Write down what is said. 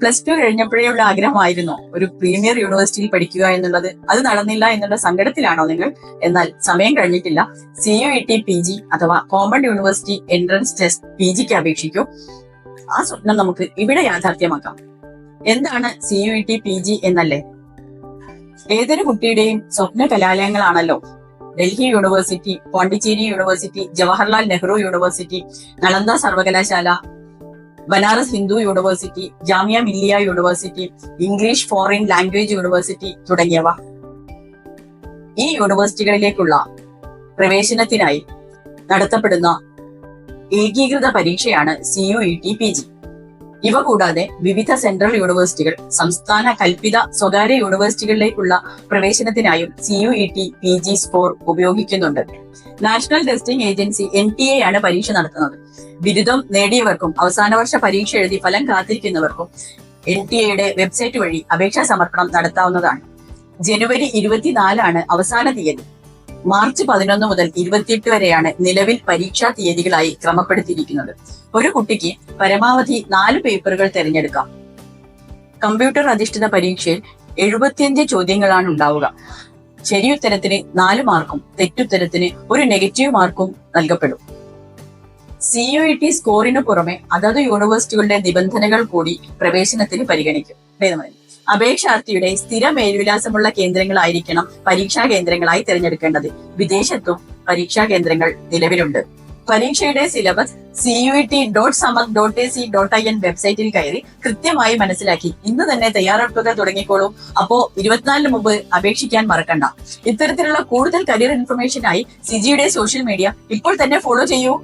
Plus two കഴിഞ്ഞപ്പോഴേ ഉള്ള ആഗ്രഹമായിരുന്നു. ഒരു പ്രീമിയർ യൂണിവേഴ്സിറ്റിയിൽ പഠിക്കുക എന്നുള്ളത്. അത് നടന്നില്ല എന്നുള്ള സങ്കടത്തിലാണോ നിങ്ങൾ? എന്നാൽ സമയം കഴിഞ്ഞിട്ടില്ല. C U E T P G അഥവാ common university entrance test P ജിക്ക് അപേക്ഷിക്കൂ. ആ സ്വപ്നം നമുക്ക് ഇവിടെ യാഥാർത്ഥ്യമാക്കാം. എന്താണ് C U E T P G എന്നല്ലേ? ഏതൊരു കുട്ടിയുടെയും സ്വപ്ന കലാലയങ്ങളാണല്ലോ. Delhi university Pondicherry university Jawaharlal Nehru university Nalanda സർവകലാശാല Banaras Hindu university Jamia Millia university English foreign language university തുടങ്ങിയവ ഈ യൂണിവേഴ്സിറ്റികളിലേക്കുള്ള പ്രവേശനത്തിനായി നടത്തപ്പെടുന്ന ഏകീകൃത പരീക്ഷയാണ് C U E T P G ഇവ കൂടാതെ വിവിധ സെൻട്രൽ യൂണിവേഴ്സിറ്റികൾ സംസ്ഥാന കൽപ്പിത സ്വകാര്യ യൂണിവേഴ്സിറ്റികളിലേക്കുള്ള പ്രവേശനത്തിനായും C U E T P G score ഉപയോഗിക്കുന്നുണ്ട്. National testing agency N T A ആണ് പരീക്ഷ നടത്തുന്നത്. ബിരുദം നേടിയവർക്കും അവസാന വർഷ പരീക്ഷ എഴുതി ഫലം കാത്തിരിക്കുന്നവർക്കും എൻ ടി എയുടെ വെബ്സൈറ്റ് വഴി അപേക്ഷാ സമർപ്പണം നടത്താവുന്നതാണ്. ജനുവരി ഇരുപത്തിനാലാണ് അവസാന തീയതി. മാർച്ച് പതിനൊന്ന് മുതൽ ഇരുപത്തിയെട്ട് വരെയാണ് നിലവിൽ പരീക്ഷാ തീയതികളായി ക്രമപ്പെടുത്തിയിരിക്കുന്നത്. ഒരു കുട്ടിക്ക് പരമാവധി നാല് പേപ്പറുകൾ തിരഞ്ഞെടുക്കാം. കമ്പ്യൂട്ടർ അധിഷ്ഠിത പരീക്ഷയിൽ എഴുപത്തിയഞ്ച് ചോദ്യങ്ങളാണ് ഉണ്ടാവുക. ശരിയുത്തരത്തിന് നാല് മാർക്കും തെറ്റുത്തരത്തിന് ഒരു നെഗറ്റീവ് മാർക്കും നൽകപ്പെടും. സി ടി സ്കോറിന് പുറമെ അതത് യൂണിവേഴ്സിറ്റികളുടെ നിബന്ധനകൾ കൂടി പ്രവേശനത്തിന് പരിഗണിക്കും. അപേക്ഷാർത്ഥിയുടെ സ്ഥിര മേൽവിലാസമുള്ള കേന്ദ്രങ്ങളായിരിക്കണം പരീക്ഷാ കേന്ദ്രങ്ങളായി തിരഞ്ഞെടുക്കേണ്ടത്. വിദേശത്തും പരീക്ഷാ കേന്ദ്രങ്ങൾ നിലവിലുണ്ട്. പരീക്ഷയുടെ syllabus C U T dot Samar dot A C dot I N വെബ്സൈറ്റിൽ കയറി കൃത്യമായി മനസ്സിലാക്കി. ഇന്ന് തന്നെ തയ്യാറെടുപ്പുകൾ തുടങ്ങിക്കോളൂ. അപ്പോ ഇരുപത്തിനാലിന് മുമ്പ് അപേക്ഷിക്കാൻ മറക്കണ്ട. ഇത്തരത്തിലുള്ള കൂടുതൽ കരിയർ ഇൻഫർമേഷനായി സിജിയുടെ സോഷ്യൽ മീഡിയ ഇപ്പോൾ തന്നെ ഫോളോ ചെയ്യൂ.